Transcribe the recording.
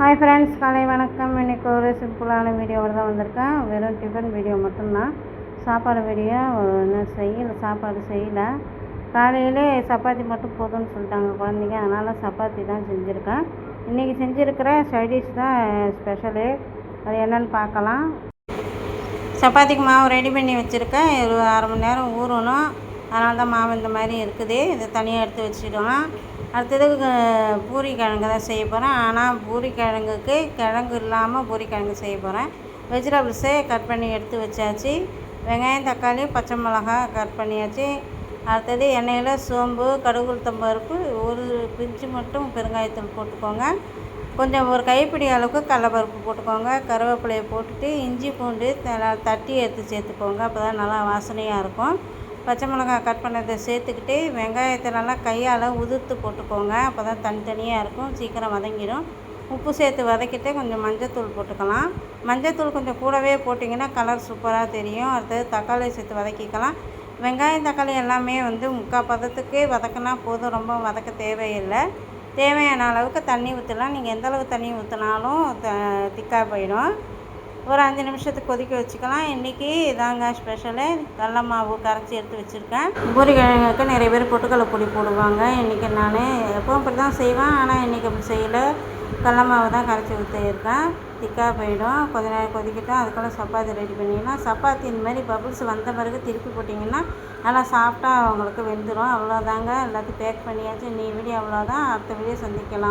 Hi friends காலை வணக்கம். இன்றைக்கி ஒரு சிம்பிளான வீடியோவில் தான் வந்திருக்கேன். வெறும் டிஃபன் வீடியோ மட்டும்தான். சாப்பாடு வீடியோ இன்னும் செய்யலை சாப்பாடு செய்யலை. காலையிலே சப்பாத்தி மட்டும் போதும்னு சொல்லிட்டாங்க குழந்தைங்க. அதனால் சப்பாத்தி தான் செஞ்சுருக்கேன். இன்றைக்கி செஞ்சுருக்கிற சைடிஷ் தான் ஸ்பெஷலு அது என்னென்னு பார்க்கலாம். சப்பாத்திக்கு மாவு ரெடி பண்ணி வச்சுருக்கேன். ஒரு அரை மணி நேரம் ஊறணும். அதனால தான் மாவு இந்த மாதிரி இருக்குது. இதை தனியாக எடுத்து வச்சுக்கலாம் அடுத்தது பூரி கிழங்கு தான் செய்ய போகிறேன் ஆனால் பூரி கிழங்குக்கு கிழங்கு இல்லாமல் பூரி கிழங்கு செய்ய போகிறேன் வெஜிடபிள்ஸே கட் பண்ணி எடுத்து வச்சாச்சு. வெங்காயம் தக்காளி பச்சை மிளகாய் கட் பண்ணியாச்சு. அடுத்தது எண்ணெயில் சோம்பு கடுகு உளுத்தம் பருப்பு ஒரு பிஞ்சு மட்டும் பெருங்காயத்தூள் போட்டுக்கோங்க. கொஞ்சம் ஒரு கைப்பிடி அளவுக்கு கடலப்பருப்பு போட்டுக்கோங்க. கருவேப்பிலையை போட்டுட்டு இஞ்சி பூண்டு தட்டி எடுத்து சேர்த்துக்கோங்க. அப்போ தான் நல்லா வாசனையாக இருக்கும். பச்சை மிளகாய் கட் பண்ணதை சேர்த்துக்கிட்டு வெங்காயத்தை நல்லா கையால் உதிர்த்து போட்டுக்கோங்க. அப்போ தான் தனித்தனியாக இருக்கும். சீக்கிரம் வதங்கிடும். உப்பு சேர்த்து வதக்கிட்டு கொஞ்சம் மஞ்சத்தூள் போட்டுக்கலாம். மஞ்சத்தூள் கொஞ்சம் கூடவே போட்டிங்கன்னா கலர் சூப்பராக தெரியும். அடுத்தது தக்காளி சேர்த்து வதக்கிக்கலாம். வெங்காயம் தக்காளி எல்லாமே வந்து முக்கால் பதத்துக்கு வதக்கினா போதும். ரொம்ப வதக்க தேவையில்லை. தேவையான அளவுக்கு தண்ணி ஊற்றலாம் நீங்கள் எந்த அளவு தண்ணி ஊற்றினாலும் த திக்காக போயிடும். ஒரு அஞ்சு நிமிஷத்துக்கு கொதிக்க வச்சுக்கலாம். இன்றைக்கி இதாங்க ஸ்பெஷலு கடல மாவு கரைச்சி எடுத்து வச்சுருக்கேன். பூரி கிழங்குக்கு நிறைய பேர் பொட்டுக்கடலை பொடி போடுவாங்க. இன்றைக்கி நான் எப்பவும் அப்படி தான் செய்வேன். ஆனால் இன்றைக்கி அப்படி செய்யலை. கடல மாவு தான் கரைச்சி ஊற்றிருக்கேன் திக்காக போயிடும். கொஞ்ச நேரம் கொதிக்கட்டும். அதுக்குள்ளே சப்பாத்தி ரெடி பண்ணிடலாம். சப்பாத்தி இந்த மாதிரி பபுள்ஸ் வந்த பிறகு திருப்பி போட்டிங்கன்னா நல்லா சாப்பிட்டா அவங்களுக்கு வெந்துடும் அவ்வளோதாங்க எல்லாத்தையும் பேக் பண்ணியாச்சு. நீ வீடியோ அவ்வளோதான் அடுத்த வீடியோ சந்திக்கலாம்.